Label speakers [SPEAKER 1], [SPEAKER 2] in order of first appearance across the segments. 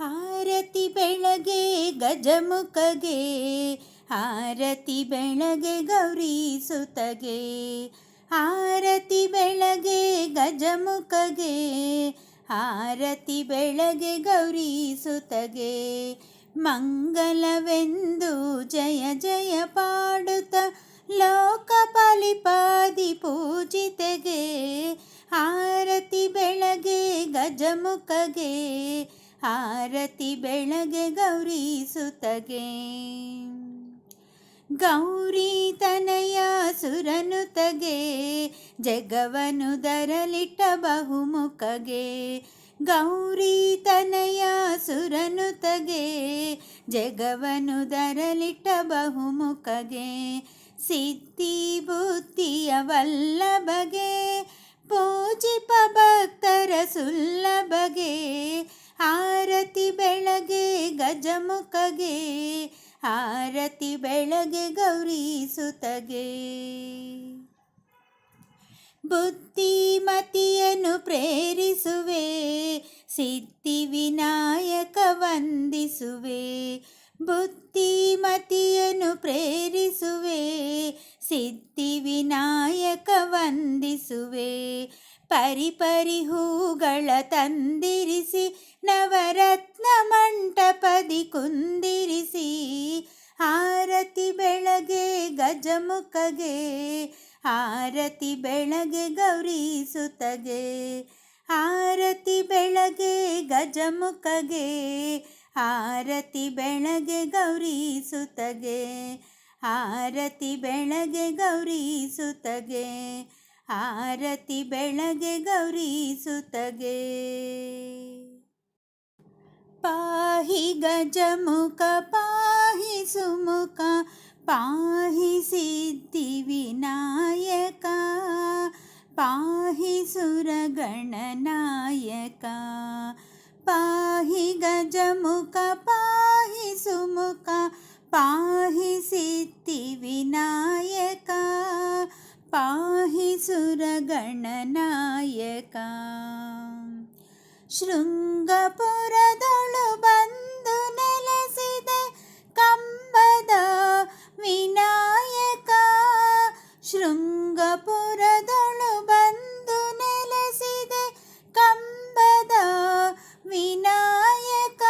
[SPEAKER 1] ಆರತಿ ಬೆಳಗ್ಗೆ ಗಜಮುಖಗೆ, ಆರತಿ ಬೆಳಗ್ಗೆ ಗೌರಿ ಸುತಗೆ, ಆರತಿ ಬೆಳಗ್ಗೆ ಗಜಮುಖಗೆ, ಆರತಿ ಬೆಳಗ್ಗೆ ಗೌರಿ ಸುತಗೆ. ಮಂಗಲವೆಂದು ಜಯ ಜಯ ಪಾಡುತ್ತ ಲೋಕ ಪಾಲಿಪಾದಿ ಪೂಜಿತೆಗೆ, ಆರತಿ ಬೆಳಗ್ಗೆ ಗಜಮುಖಗೆ ಆರತಿ ಬೆಳಗ್ಗೆ ಗೌರಿ ಸುತಗೆ. ಗೌರಿ ತನಯ ಸುರನುತಗೆ ಜಗವನು ದರಲಿಟ್ಟ ಬಹುಮುಖಗೆ. ಗೌರಿ ತನಯ ಸುರನುತಗೆ ಜಗವನು ದರಲಿಟ್ಟ ಬಹುಮುಖಗೆ. ಸಿದ್ಧಿ ಬುದ್ಧಿಯ ವಲ್ಲಭಗೆ ಪೂಜಿಪ ಭಕ್ತರ ಸುಲ್ಲಭಗೆ. ಗಜಮುಖಗೆ ಆರತಿ ಬೆಳಗ್ಗೆ ಗೌರಿ ಸುತಗೆ. ಬುದ್ಧಿಮತಿಯನ್ನು ಪ್ರೇರಿಸುವೆ, ಸಿದ್ಧಿ ವಿನಾಯಕ ವಂದಿಸುವೆ. ಬುದ್ಧಿಮತಿಯನ್ನು ಪ್ರೇರಿಸುವೆ, ಸಿದ್ಧಿ ವಿನಾಯಕ ವಂದಿಸುವೆ. ಪರಿಪರಿ ಹೂಗಳ ಆರತಿ ಬೆಳಗ್ಗೆ ಗೌರಿ ಸುತಗೆ ಆರತಿ ಬೆಳಗ್ಗೆ ಗಜಮುಖಗೆ. ಆರತಿ ಬೆಳಗ್ಗೆ ಗೌರಿ ಸುತಗೆ ಆರತಿ ಬೆಳಗ್ಗೆ ಗೌರಿ ಸುತಗೆ ಆರತಿ ಬೆಳಗ್ಗೆ ಗೌರಿ ಸುತಗೆ ಪಾಹಿ ಗಜಮುಖ, ಪಾಹಿ ಸುಮುಖ पाहि सिद्धिविनायका पाहि सुरगणनायका पाहि गजमुख पाहि सुमुख पाहि सिद्धिविनायका पाहि सुरगणनायका। शृङ्गपुरदळुब ಶೃಂಗಪುರದೊಳು ಬಂದು ನೆಲೆಸಿದೆ ಕಂಬದ ವಿನಾಯಕ.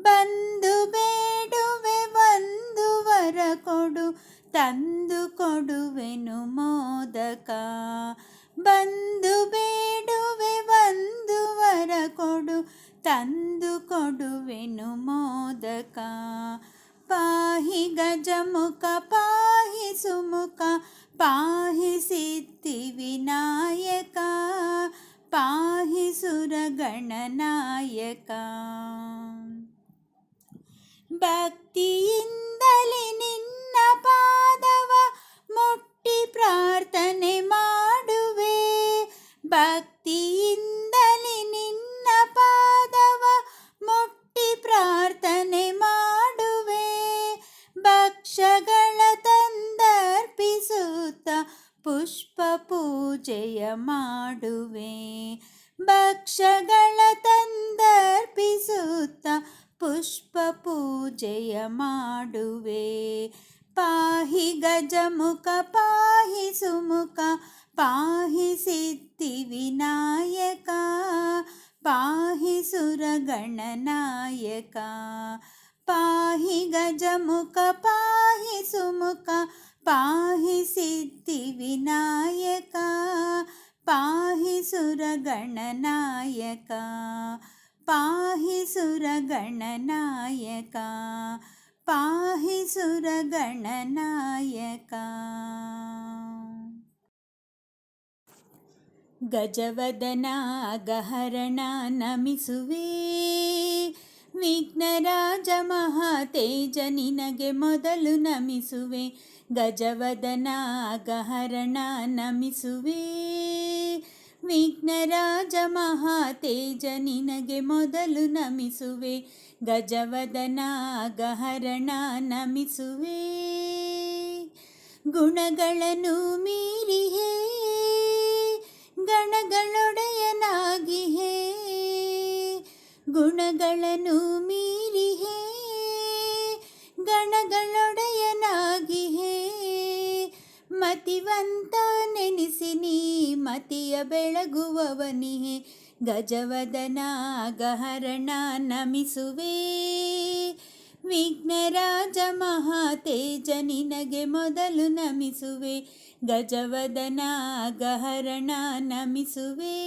[SPEAKER 1] ಬಂದು ಬೇಡುವೆ, ಒಂದು ವರ ಕೊಡು, ತಂದು ಕೊಡುವೆನು ಮೋದಕ. ಬಂದು ಬೇಡುವೆ, ಒಂದು ವರ ಕೊಡು, ತಂದು ಭಕ್ತಿಯಿಂದಲೇ ನಿನ್ನ ಪಾದವ ಮುಟ್ಟಿ ಪ್ರಾರ್ಥನೆ ಮಾಡುವೆ. ಭಕ್ತಿಯಿಂದಲೇ ನಿನ್ನ ಪಾದವ ಮುಟ್ಟಿ ಪ್ರಾರ್ಥನೆ ಮಾಡುವೆ. ಭಕ್ಷಗಳ ತಂದರ್ಪಿಸುತ್ತ ಪುಷ್ಪ ಪೂಜೆಯ ಮಾಡುವೆ. ಭಕ್ಷಗಳ ತಂದರ್ಪಿಸುತ್ತ ಪುಷ್ಪ ಪೂಜೆಯ ಮಾಡುವೆ ಪಾಹಿ ಗಜಮುಖ ಪಾಹಿ ಸುಮುಖ ಪಾಹಿ ಸಿದ್ಧಿ ವಿನಾಯಕ ಪಾಹಿ ಸುರಗಣನಾಯಕ ಪಾಹಿ ಗಜಮುಖ ಪಾಹಿ ಸುಮುಖ ಪಾಹಿ ಸಿದ್ಧಿ ವಿನಾಯಕ ಪಾಹಿ ಪಾಹಿ ಸುರಗಣನಾಯಕ ಪಾಹಿ ಸುರಗಣನಾಯಕ. ಗಜವದನ ಗಹರಣ ನಮಿಸುವೆ, ವಿಘ್ನರಾಜ ಮಹಾತೇಜ ನಿನಗೆ ಮೊದಲು ನಮಿಸುವೆ. ಗಜವದನ ಗಹರಣ ನಮಿಸುವೆ ವಿಘ್ನರಾಜ ಮಹಾತೇಜ ನಿನಗೆ ಮೊದಲು ನಮಿಸುವೆ. ಗಜವದನ ಗಹರಣ ನಮಿಸುವೆ. ಗುಣಗಳನ್ನು ಮೀರಿಹೇ ಗಣಗಳೊಡೆಯನಾಗಿ ಹೇ. ಗುಣಗಳನ್ನು ಮೀರಿಹೇ ಗಣಗಳೊಡೆಯನಾಗಿಹೇ ಮತಿವಂತ ನೆನೆಸಿ ನೀ ಮತಿಯ ಬೆಳಗುವವನಿಹೆ ಗಜವದನ ಗಹರಣ ನಮಿಸುವೆ. ವಿಘ್ನರಾಜ ಮಹಾತೇಜ ನಿನಗೆ ಮೊದಲು ನಮಿಸುವೆ, ಗಜವದನ ಗಹರಣ ನಮಿಸುವೆ.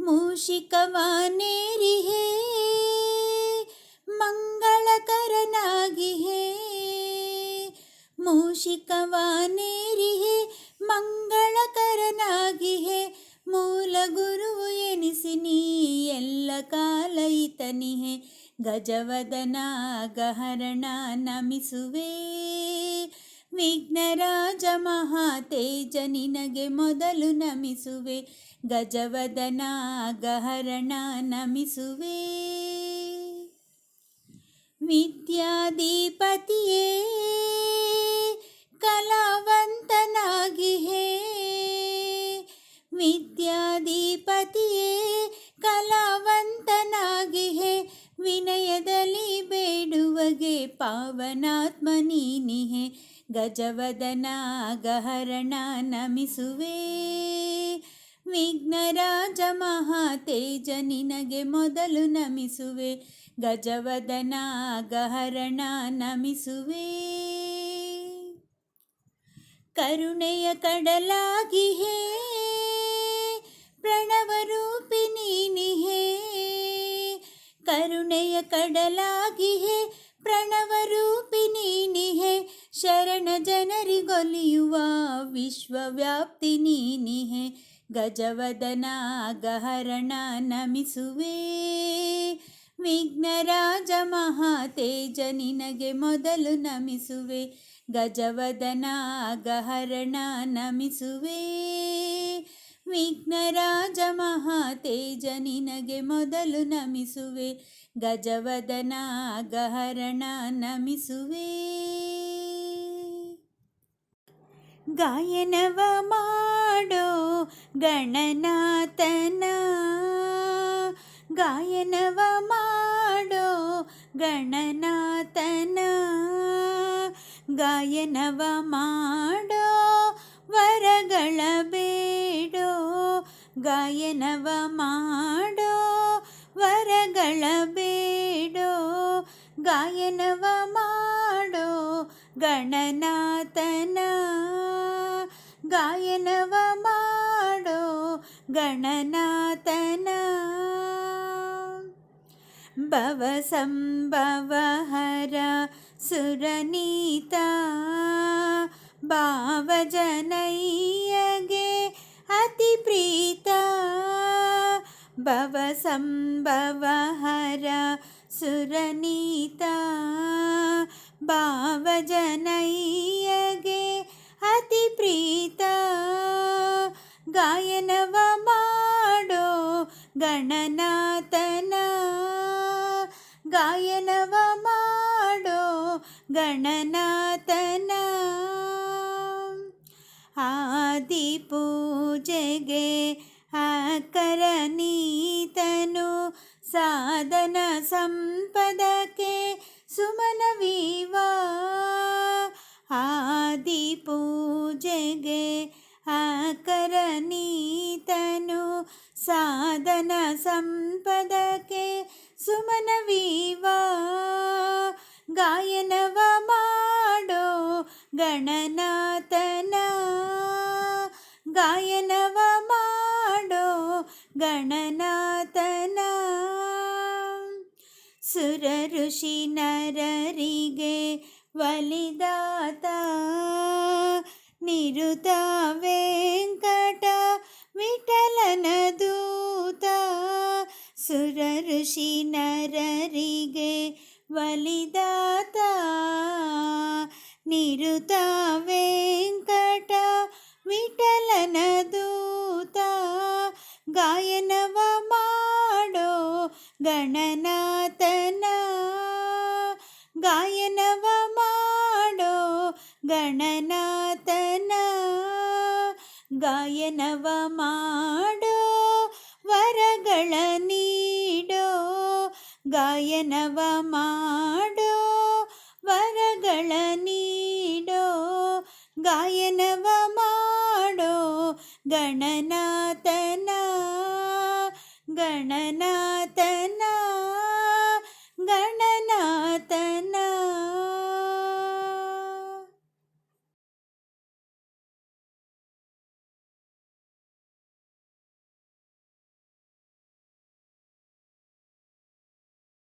[SPEAKER 1] ಮೂಷಿಕವಾನೇರಿಹೇ, ಮಂಗಳಕರನಾಗಿಹೇ. ಮೂಷಿಕವಾನೇರಿಹೇ ಮಂಗಳಕರನಾಗಿಹೆ. ಮೂಲ ಗುರುವು ಎನಿಸಿ ನೀ ಎಲ್ಲ ಕಾಲ ಈತನಿಹೆ. ಗಜವದನ ಗಹರಣ ನಮಿಸುವೆ. ವಿಘ್ನರಾಜ ಮಹಾತೇಜ ನಿನಗೆ ಮೊದಲು ನಮಿಸುವೆ. ಗಜವದನ ಗಹರಣ ನಮಿಸುವೆ. ವಿದ್ಯಾಧಿಪತಿಯೇ ಕಲಾವಂತನಾಗಿಹೇ ವಿದ್ಯಾಧಿಪತಿಯೇ ಕಲಾವಂತನಾಗಿಹೇ ವಿನಯದಲ್ಲಿ ಬೇಡುವಗೆ ಪಾವನಾತ್ಮ ನೀನಿಹೆ ಗಜವದನ ಗಹರಣ ನಮಿಸುವೆ. ವಿಘ್ನರಾಜ ಮಹಾತೇಜ ನಿನಗೆ ಮೊದಲು ನಮಿಸುವೆ. ಗಜವದನ ಗಹರಣ ನಮಿಸುವೆ. ಕರುಣೆಯ ಕಡಲಾಗಿಹೇ ಪ್ರಣವರೂಪಿ ನೀನಿಹೇ ಕರುಣೆಯ ಕಡಲಾಗಿಹೇ ಪ್ರಣವರೂಪಿ ನೀನಿಹೇ ಶರಣ ಜನರಿಗೊಲಿಯುವ ವಿಶ್ವವ್ಯಾಪ್ತಿ ನೀನಿಹೆ ಗಜವದನ ಗಹರಣ ನಮಿಸುವೆ ವಿಘ್ನರಾಜ ಮಹಾತೇಜ ನಿನಗೆ ಮೊದಲು ನಮಿಸುವೆ. ಗಜವದನ ಗಹರಣ ನಮಿಸುವೆ. ವಿಘ್ನರಾಜ ಮಹಾತೇಜ ನಿನಗೆ ಮೊದಲು ನಮಿಸುವೆ. ಗಜವದನ ಗಹರಣ ನಮಿಸುವೆ. ಗಾಯನವ ಮಾಡೋ ಗಣನಾಥನ ಗಾಯನವ ಮಾಡೋ ಗಣನಾಥನ ಗಾಯನವ ಮಾಡೋ ವರಗಳ ಬೇಡೋ ಗಾಯನವ ಮಾಡೋ ವರಗಳ ಬೇಡೋ ಗಾಯನವ ಮಾಡೋ ಗಣನಾಥನ ಗಾಯನವ ಮಾಡೋ ಗಣನಾಥನ भव संबवर सुरनीता भावजनैयगे अतिप्रीता भवसंभव हर सुरनीता। भावजनैयगे अतिप्रीता गायनव माडो गणनातन। ಗಾಯನವ ಮಾಡೋ ಗಣನಾಥನ. ಆದಿ ಪೂಜೆಗೆ ಆಕರನೀತನು ಸಾಧನ ಸಂಪದಕ್ಕೆ ಸುಮನವೀವಾ. ಆದಿ ಪೂಜೆಗೆ ಆಕರನೀತನು ಸಾಧನ ಸಂಪದಕ್ಕೆ ಸುಮನವೀವಾ, ಗಾಯನವ ಮಾಡೋ ಗಣನಾಥನ. ಗಾಯನವ ಮಾಡೋ ಗಣನಾಥನ. ಸುರ ಋಷಿ ನರರಿಗೆ ವಲಿದಾತ. ನಿರುತ ವೆಂಕಟ ವಿಠಲನ ದೂತ ಸುರ ಋಷಿ ನರರಿಗೆ ವಲಿದಾತ ನಿರುತ ವೆಂಕಟ ವಿಠಲನ ದೂತ, ಗಾಯನವ ಮಾಡೋ ಗಣನಾಥನ. ಗಾಯನವ ಮಾಡೋ ಗಣನಾಥನ. ಗಾಯನವ ಮಾಡೋ ಗಾಯನವ ಮಾಡೋ ವರಗಳ ನೀಡೋ ಗಾಯನವ ಮಾಡೋ ಗಣನಾಥನ ಗಣನಾಥನ